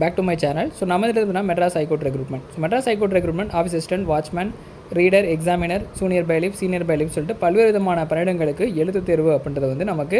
Back to my channel so நம்ம இதில் Madras high court recruitment so Madras high court recruitment office assistant watchman reader examiner junior bailiff senior bailiff சொல்லிட்டு பல்வேறு விதமான பணியிடங்களுக்கு எழுத்து தேர்வு அப்படின்றது வந்து நமக்கு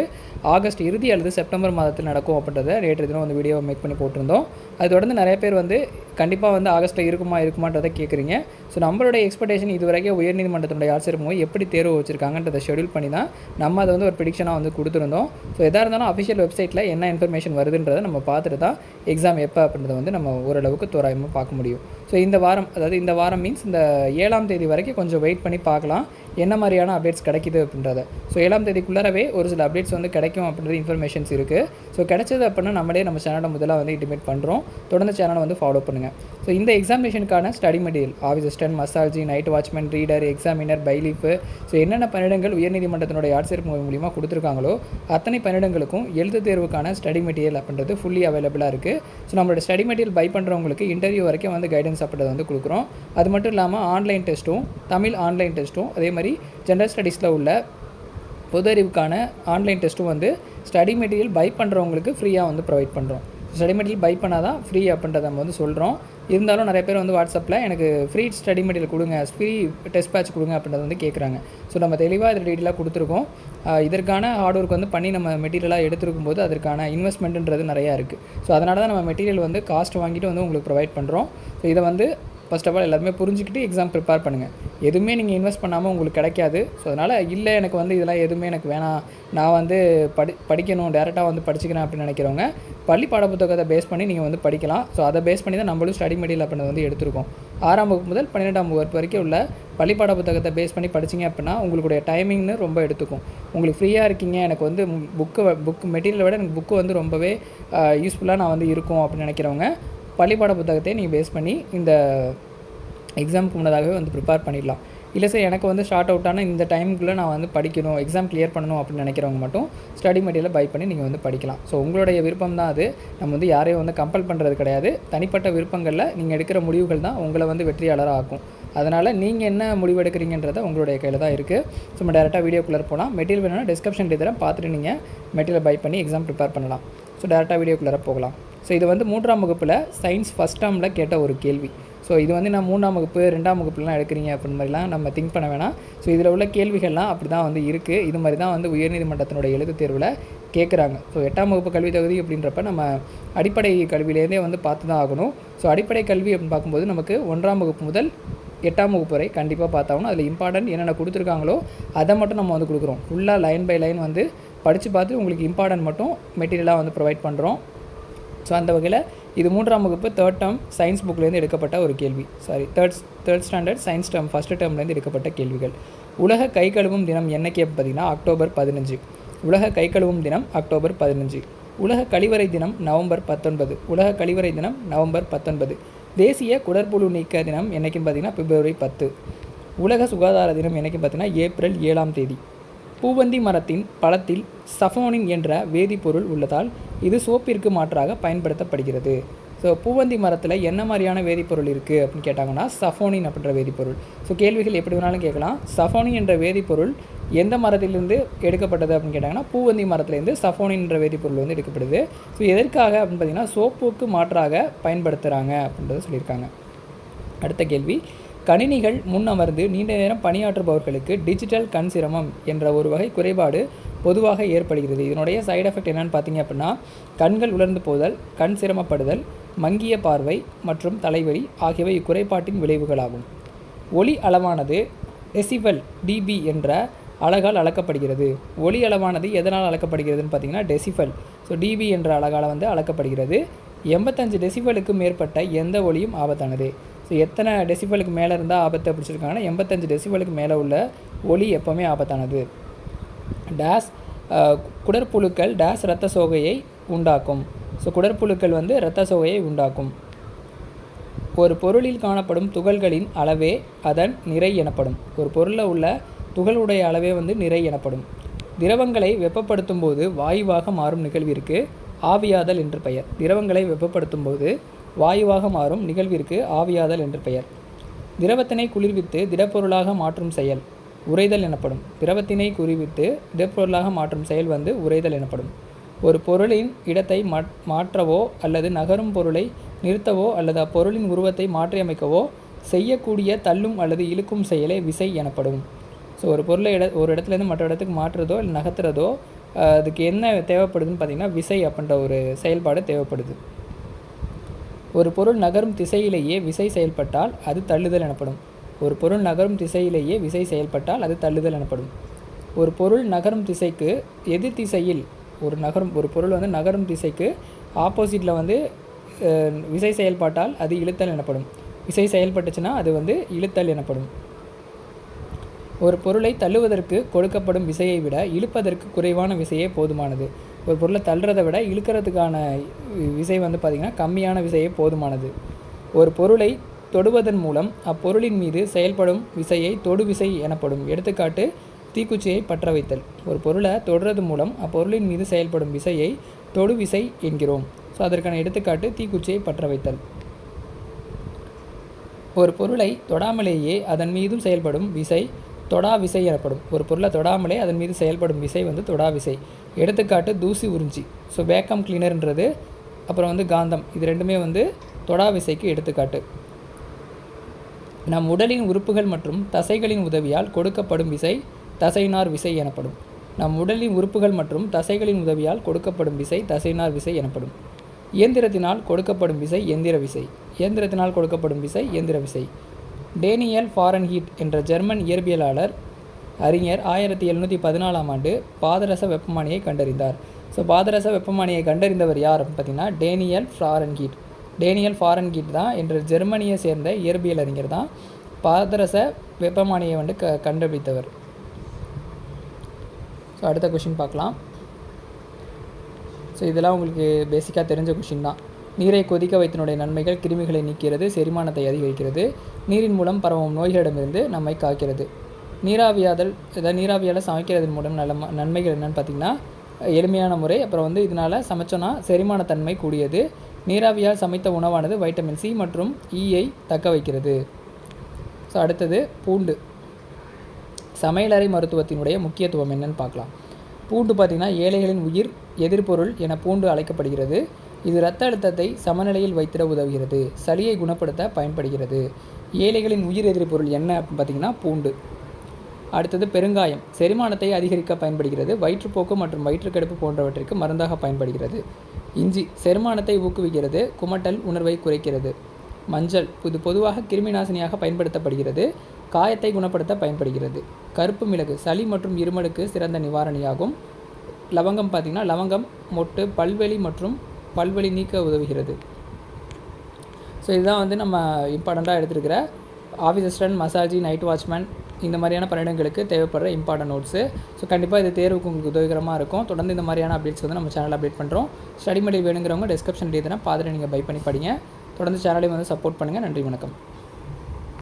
ஆகஸ்ட் இறுதி அல்லது செப்டம்பர் மாதத்தில் நடக்கும் அப்படின்றத நேற்று தினம் வந்து வீடியோ மேக் பண்ணி போட்டிருந்தோம். அது தொடர்ந்து நிறைய பேர் வந்து கண்டிப்பாக வந்து ஆகஸ்ட்டில் இருக்குமா இருக்குமான்றதை கேட்குறீங்க ஸோ நம்மளுடைய எக்ஸ்பெக்டேஷன் இது வரைக்கும் உயர்நீதிமன்றத்தினுடைய மூலம் எப்படி தேர்வு வச்சுருக்காங்கன்றதை ஷெடியூல் பண்ணி தான் நம்ம அதை வந்து ஒரு ப்ரிடிக்ஷனாக வந்து கொடுத்துருந்தோம். ஸோ எதாக இருந்தாலும் அஃபிஷியல் வெப்சைட்டில் என்ன இன்ஃபர்மேஷன் வருதுன்றதை நம்ம பார்த்துட்டு தான் எக்ஸாம் எப்போ அப்படின்றத வந்து நம்ம ஓரளவுக்கு தோராயமாக பார்க்க முடியும். ஸோ இந்த வாரம் அதாவது இந்த வாரம் மீன்ஸ் இந்த ஏழாம் தேதி வரைக்கும் கொஞ்சம் வெயிட் பண்ணி பார்க்கலாம். என்ன மாதிரியான அப்டேட்ஸ் கிடைக்குது அப்படின்றத. ஸோ ஏழாம் தேதிக்குள்ளாரவே ஒரு சில அப்டேட்ஸ் வந்து கிடைக்கும் அப்படின்றது இன்ஃபர்மேஷன்ஸ் இருக்குது ஸோ கிடைச்சது அப்படின்னா நம்மளே நம்ம சேனலை முதல்ல வந்து இன்டிமேட் பண்ணுறோம் தொடர்ந்து சேனலை வந்து ஃபாலோ பண்ணுங்கள் ஸோ இந்த எக்ஸாமினேஷனுக்கான study material office assistant masalchi night watchman reader examiner bailiff so என்னென்ன பணியிடங்கள் உயர்நீதிமன்றத்தினுடைய ஆட்சியர் மூலியமாக கொடுத்துருக்காங்களோ அத்தனை பணியிடங்களுக்கும் எழுத்து தேர்வுக்கான ஸ்டடி மெட்டீரியல் அப்படின்றது ஃபுல்லி அவைலபிளாக இருக்குது ஸோ நம்மளோட ஸ்டடி மெட்டீரியல் பை பண்ணுறவங்களுக்கு இன்டர்வியூ வரைக்கும் வந்து கைடன்ஸ் அப்படின்றத வந்து கொடுக்குறோம். அது மட்டும் இல்லாமல் ஆன்லைன் டெஸ்ட்டும் தமிழ் ஆன்லைன் டெஸ்ட்டும் அதே மாதிரி ஜென்ரல் ஸ்டடீஸில் உள்ள பொது அறிவுக்கான ஆன்லைன் டெஸ்ட்டும் வந்து ஸ்டடி மெட்டீரியல் பை பண்ணுறவங்களுக்கு ஃப்ரீயாக வந்து ப்ரொவைட் பண்ணுறோம் ஸ்டடி மெட்டீரியல் பை பண்ணால் தான் ஃப்ரீ அப்படின்றத நம்ம வந்து சொல்கிறோம் இருந்தாலும் நிறைய பேர் வந்து வாட்ஸ்அப்பில் எனக்கு ஃப்ரீ ஸ்டடி மெட்டீரியல் கொடுங்க ஃப்ரீ டெஸ்ட் பேட்ச் கொடுங்க அப்படின்றத வந்து கேட்குறாங்க ஸோ நம்ம தெளிவாக இதில் டீட்டெயிலாக கொடுத்துருக்கோம். இதற்கான ஹார்ட் ஒர்க் வந்து பண்ணி நம்ம மெட்டீரியலாக எடுத்துருக்கும் போது அதற்கான இன்வெஸ்ட்மெண்ட்டுன்றது நிறையா இருக்குது ஸோ அதனால தான் நம்ம மெட்டீரியல் வந்து காஸ்ட் வாங்கிட்டு வந்து உங்களுக்கு ப்ரொவைட் பண்ணுறோம் ஸோ இதை வந்து ஃபஸ்ட் ஆஃப் ஆல் எல்லாருமே புரிஞ்சுக்கிட்டு எக்ஸாம் ப்ரிப்பேர் பண்ணுங்கள் எதுவுமே நீங்கள் இன்வெஸ்ட் பண்ணாமல் உங்களுக்கு கிடைக்காது. ஸோ அதனால் இல்லை எனக்கு வந்து இதெல்லாம் எதுவுமே எனக்கு வேணாம். நான் வந்து படி படிக்கணும் டேரெக்டாக வந்து படிச்சுக்கிறேன் அப்படின்னு நினைக்கிறவங்க பள்ளி பாடப்புத்தகத்தை பேஸ் பண்ணி நீங்கள் வந்து படிக்கலாம். ஸோ அதை பேஸ் பண்ணி தான் நம்மளும் ஸ்டடி மெட்டீரியல் அப்படின்றது வந்து எடுத்திருக்கோம். ஆறாம் வகுப்பு முதல் பன்னிரெண்டாம் வகுப்பு வரைக்கும் உள்ள பள்ளி பாட புத்தகத்தை பேஸ் பண்ணி படிச்சிங்க அப்படின்னா உங்களுடைய டைமிங்னு ரொம்ப எடுத்துக்கும். உங்களுக்கு ஃப்ரீயாக இருக்கீங்க. எனக்கு வந்து புக்கு புக் மெட்டீரியலை விட எனக்கு புக்கு வந்து ரொம்பவே யூஸ்ஃபுல்லாக நான் வந்து இருக்கும் அப்படின்னு நினைக்கிறவங்க பள்ளிப்பாட புத்தகத்தை நீங்கள் பேஸ் பண்ணி இந்த எக்ஸாமுக்கு முன்னதாகவே வந்து ப்ரிப்பேர் பண்ணிடலாம். இல்லை சார் எனக்கு வந்து ஷார்ட் அவுட்டான இந்த டைமுக்குள்ளே நான் வந்து படிக்கணும் எக்ஸாம் கிளியர் பண்ணணும் அப்படின்னு நினைக்கிறவங்க மட்டும் ஸ்டடி மெட்டீரியலை பை பண்ணி நீங்கள் வந்து படிக்கலாம். ஸோ உங்களுடைய விருப்பம் தான் அது. நம்ம வந்து யாரையும் வந்து கம்பல் பண்ணுறது கிடையாது. தனிப்பட்ட விருப்பங்களில் நீங்கள் எடுக்கிற முடிவுகள் தான் உங்களை வந்து வெற்றியாளராக ஆக்கும். அதனால் நீங்கள் என்ன முடிவு எடுக்கிறீங்கன்றத உங்களுடைய கையில் தான் இருக்குது ஸோ நம்ம டேரெக்டாக வீடியோக்குள்ளே போனால் மெட்டீரியல் வேணும்னா டிஸ்கிரிப்ஷன் இதெல்லாம் பார்த்துட்டு நீங்கள் மெட்டீரியல் பை பண்ணி எக்ஸாம் ப்ரிப்பேர் பண்ணலாம். ஸோ டேரெக்டாக வீடியோக்குள்ளே போகலாம். ஸோ இது வந்து மூன்றாம் வகுப்பில் சயின்ஸ் ஃபஸ்ட் டேர்மில் கேட்ட ஒரு கேள்வி. ஸோ இது வந்து நான் மூணாம் வகுப்பு ரெண்டாம் வகுப்புலாம் எடுக்கிறீங்க அப்படின்னு மாதிரிலாம் நம்ம திங்க் பண்ண வேணாம். ஸோ இதில் உள்ள கேள்விகள்லாம் அப்படி தான் வந்து இருக்குது இது மாதிரி தான் வந்து உயர்நீதிமன்றத்தினுடைய எழுத்து தேர்வில் கேட்குறாங்க ஸோ எட்டாம் வகுப்பு கல்வி தகுதி அப்படின்றப்ப நம்ம அடிப்படை கல்வியிலேருந்தே வந்து பார்த்து தான் ஆகணும். ஸோ அடிப்படை கல்வி அப்படின்னு பார்க்கும்போது நமக்கு ஒன்றாம் வகுப்பு முதல் எட்டாம் வகுப்பு வரை கண்டிப்பாக பார்த்தாகணும். அதில் இம்பார்ட்டன்ட் என்னென்ன கொடுத்துருக்காங்களோ அதை மட்டும் நம்ம வந்து கொடுக்குறோம். ஃபுல்லாக லைன் பை லைன் வந்து படித்து பார்த்து உங்களுக்கு இம்பார்ட்டன்ட் மட்டும் மெட்டீரியலாக வந்து ப்ரொவைட் பண்ணுறோம் ஸோ அந்த வகையில் இது மூன்றாம் வகுப்பு தேர்ட் டேர்ம் சயின்ஸ் புக்லேருந்து எடுக்கப்பட்ட ஒரு கேள்வி. Sorry third third standard science term first டேர்ம்லேருந்து எடுக்கப்பட்ட கேள்விகள். உலக கை கழுவும் தினம் என்னைக்கு பார்த்தீங்கன்னா அக்டோபர் பதினஞ்சு. உலக கை கழுவும் தினம் அக்டோபர் பதினஞ்சு. உலக கழிவறை தினம் நவம்பர் பத்தொன்பது. உலக கழிவறை தினம் நவம்பர் பத்தொன்பது. தேசிய குடற்புழு நீக்க தினம் என்றைக்குன்னு பார்த்தீங்கன்னா பிப்ரவரி பத்து. உலக சுகாதார தினம் என்னைக்குன்னு பார்த்தீங்கன்னா ஏப்ரல் ஏழாம் தேதி. பூவந்தி மரத்தின் பழத்தில் சஃபோனின் என்ற வேதிப்பொருள் உள்ளதால் இது சோப்பிற்கு மாற்றாக பயன்படுத்தப்படுகிறது. ஸோ பூவந்தி மரத்தில் என்ன மாதிரியான வேதிப்பொருள் இருக்குது அப்படின்னு கேட்டாங்கன்னா சஃபோனின் அப்படின்ற வேதிப்பொருள். ஸோ கேள்விகள் எப்படி வேணாலும் கேட்கலாம். சஃபோனின் என்ற வேதிப்பொருள் எந்த மரத்திலிருந்து எடுக்கப்பட்டது அப்படின்னு கேட்டாங்கன்னா பூவந்தி மரத்துலேருந்து சஃபோனின் என்ற வேதிப்பொருள் வந்து எடுக்கப்படுது. ஸோ எதற்காக அப்படின்னு பார்த்தீங்கன்னா சோப்புக்கு மாற்றாக பயன்படுத்துகிறாங்க அப்படின்றத சொல்லியிருக்காங்க. அடுத்த கேள்வி. கணினிகள் முன் அமர்ந்து நீண்ட நேரம் பணியாற்றுபவர்களுக்கு டிஜிட்டல் கண் சிரமம் என்ற ஒரு வகை குறைபாடு பொதுவாக ஏற்படுகிறது. இதனுடைய சைடு எஃபெக்ட் என்னென்னு பார்த்தீங்க அப்படின்னா கண்கள் உலர்ந்து போதல் கண் சிரமப்படுதல் மங்கிய பார்வை மற்றும் தலைவலி ஆகியவை இக்குறைபாட்டின் விளைவுகளாகும். ஒளி அளவானது டெசிபல் டிபி என்ற அழகால் அளக்கப்படுகிறது. ஒளி அளவானது எதனால் அளக்கப்படுகிறதுன்னு பார்த்தீங்கன்னா டெசிபல் ஸோ டிபி என்ற அழகால் வந்து அளக்கப்படுகிறது. எண்பத்தஞ்சு டெசிபலுக்கு மேற்பட்ட எந்த ஒளியும் ஆபத்தானது. ஸோ எத்தனை டெசிபலுக்கு மேலே இருந்தால் ஆபத்தை பிடிச்சிருக்காங்கன்னா எண்பத்தஞ்சு டெசிபலுக்கு மேலே உள்ள ஒளி எப்போவுமே ஆபத்தானது. டேஸ் uh, குடற்புழுக்கள் டேஸ் இரத்த சோகையை உண்டாக்கும். ஸோ குடற்புழுக்கள் வந்து இரத்த சோகையை உண்டாக்கும். ஒரு பொருளில் காணப்படும் துகள்களின் அளவே அதன் நிறை எனப்படும். ஒரு பொருளில் உள்ள துகளுடைய அளவே வந்து நிறை எனப்படும். திரவங்களை வெப்பப்படுத்தும் போது வாயுவாக மாறும் நிகழ்விற்கு ஆவியாதல் என்று பெயர். திரவங்களை வெப்பப்படுத்தும் போது வாயுவாக மாறும் நிகழ்விற்கு ஆவியாதல் என்று பெயர். திரவத்தினை குளிர்வித்து திடப்பொருளாக மாற்றும் செயல். உறைதல் எனப்படும். திரவத்தினை குறிவிட்டு திடப்பொருளாக மாற்றும் செயல் வந்து உறைதல் எனப்படும். ஒரு பொருளின் இடத்தை மாற்றவோ அல்லது நகரும் பொருளை நிறுத்தவோ அல்லது அப்பொருளின் உருவத்தை மாற்றியமைக்கவோ செய்யக்கூடிய தள்ளும் அல்லது இழுக்கும் செயலே விசை எனப்படும். ஸோ ஒரு பொருளை இட ஒரு இடத்துலேருந்து மற்ற இடத்துக்கு மாற்றுறதோ இல்லை நகர்த்துறதோ அதுக்கு என்ன தேவைப்படுதுன்னு பார்த்தீங்கன்னா விசை அப்படின்ற ஒரு செயல்பாடு தேவைப்படுது. ஒரு பொருள் நகரும் திசையிலேயே விசை செயல்பட்டால் அது தள்ளுதல் எனப்படும். ஒரு பொருள் நகரும் திசையிலேயே விசை செயல்பட்டால் அது தள்ளுதல் எனப்படும். ஒரு பொருள் நகரும் திசைக்கு எதிர் திசையில் ஒரு நகரும் ஒரு பொருள் வந்து நகரும் திசைக்கு ஆப்போசிட்டில் வந்து விசை செயல்பட்டால் அது இழுத்தல் எனப்படும். விசை செயல்பட்டுச்சுன்னா அது வந்து இழுத்தல் எனப்படும். ஒரு பொருளை தள்ளுவதற்கு கொடுக்கப்படும் விசையை விட இழுப்பதற்கு குறைவான விசையே போதுமானது. ஒரு பொருளை தள்ளுறதை விட இழுக்கிறதுக்கான விசை வந்து பார்த்திங்கன்னா கம்மியான விசையே போதுமானது. ஒரு பொருளை தொடுவதன் மூலம் அப்பொருளின் மீது செயல்படும் விசையை தொடு விசை எனப்படும். எடுத்துக்காட்டு தீக்குச்சியை பற்ற வைத்தல் ஒரு பொருளை தொடுறது மூலம் அப்பொருளின் மீது செயல்படும் விசையை தொடு விசை என்கிறோம். ஸோ அதற்கான எடுத்துக்காட்டு தீக்குச்சியை பற்ற வைத்தல் ஒரு பொருளை தொடாமலேயே அதன் மீதும் செயல்படும் விசை தொடா விசை எனப்படும். ஒரு பொருளை தொடாமலே அதன் மீது செயல்படும் விசை வந்து தொடா விசை எடுத்துக்காட்டு தூசி உறிஞ்சி. ஸோ வேக்கம் கிளீனர்ன்றது அப்புறம் வந்து காந்தம். இது ரெண்டுமே வந்து தொடா விசைக்கு எடுத்துக்காட்டு. நம் உடலின் உறுப்புகள் மற்றும் தசைகளின் உதவியால் கொடுக்கப்படும் விசை தசைநார் விசை எனப்படும். நம் உடலின் உறுப்புகள் மற்றும் தசைகளின் உதவியால் கொடுக்கப்படும் விசை தசைநார் விசை எனப்படும். இயந்திரத்தினால் கொடுக்கப்படும் விசை எந்திர விசை. இயந்திரத்தினால் கொடுக்கப்படும் விசை எந்திர விசை. டேனியல் ஃபாரன்ஹீட் என்ற ஜெர்மன் இயற்பியலாளர் அறிஞர் ஆயிரத்தி எழுநூற்றி பதினாலாம் ஆண்டு பாதரச வெப்பமானியை கண்டறிந்தார். ஸோ பாதரச வெப்பமானியை கண்டறிந்தவர் யார் அப்படின்னு பார்த்தீங்கன்னா டேனியல் ஃபாரன்ஹீட். டேனியல் ஃபாரன்ஹீட் தான் என்ற ஜெர்மனியை சேர்ந்த இயற்பியல் அறிஞர் தான் பாதரச வெப்பமானியை வந்து க கண்டுபிடித்தவர். ஸோ அடுத்த கொஷின் பார்க்கலாம். ஸோ இதெல்லாம் உங்களுக்கு பேசிக்காக தெரிஞ்ச கொஷின் தான். நீரை கொதிக்க வைத்தனுடைய நன்மைகள் கிருமிகளை நீக்கிறது செரிமானத்தை அதிகரிக்கிறது நீரின் மூலம் பரவும் நோய்களிடமிருந்து நம்மை காக்கிறது. நீராவியாதல் இதை நீராவியால் சமைக்கிறதன் மூலம் நல்ல நன்மைகள் என்னென்னு பார்த்தீங்கன்னா எளிமையான முறை அப்புறம் வந்து இதனால் சமைச்சோன்னா செரிமானத்தன்மை கூடியது நீராவியால் சமைத்த உணவானது வைட்டமின் சி மற்றும் e ஈயை தக்க வைக்கிறது. ஸோ அடுத்தது பூண்டு. சமையலறை மருத்துவத்தினுடைய முக்கியத்துவம் என்னன்னு பார்க்கலாம். பூண்டு பார்த்திங்கன்னா ஏழைகளின் உயிர் எதிர்பொருள் என பூண்டு அழைக்கப்படுகிறது. இது இரத்த அழுத்தத்தை சமநிலையில் வைத்திட உதவுகிறது. சளியை குணப்படுத்த பயன்படுகிறது. ஏழைகளின் உயிர் எதிர்பொருள் என்ன அப்படின்னு பார்த்தீங்கன்னா பூண்டு. அடுத்தது பெருங்காயம். செரிமானத்தை அதிகரிக்க பயன்படுகிறது. வயிற்றுப்போக்கு மற்றும் வயிற்றுக்கடுப்பு போன்றவற்றிற்கு மருந்தாக பயன்படுகிறது. இஞ்சி செரிமானத்தை ஊக்குவிக்கிறது குமட்டல் உணர்வை குறைக்கிறது. மஞ்சள் இது பொதுவாக கிருமிநாசினியாக பயன்படுத்தப்படுகிறது காயத்தை குணப்படுத்த பயன்படுகிறது. கருப்பு மிளகு சளி மற்றும் இருமலுக்கு சிறந்த நிவாரணியாகும். லவங்கம் பார்த்திங்கன்னா லவங்கம் மொட்டு பல்வெளி மற்றும் பல்வெளி நீக்க உதவுகிறது. ஸோ இதுதான் வந்து நம்ம இம்பார்ட்டண்ட்டாக எடுத்திருக்கிற office assistant masalchi night watchman இந்த மாதிரியான பணியிடங்களுக்கு தேவைப்படுற இம்பார்ட்டன்ட் நோட்ஸு ஸோ கண்டிப்பாக இது தேர்வுக்கு உங்களுக்கு உதவிகரமாக இருக்கும். தொடர்ந்து இந்த மாதிரியான அப்டேட்ஸ் வந்து நம்ம சேனல் அப்டேட் பண்ணுறோம் ஸ்டடி மெட்டீரியல் வேணுங்கிறவங்க டிஸ்கிரிப்ஷன் எதுனா பார்த்துட்டு நீங்கள் பை பண்ணி படிங்க. தொடர்ந்து சேனலையும் வந்து சப்போர்ட் பண்ணுங்கள் நன்றி வணக்கம்.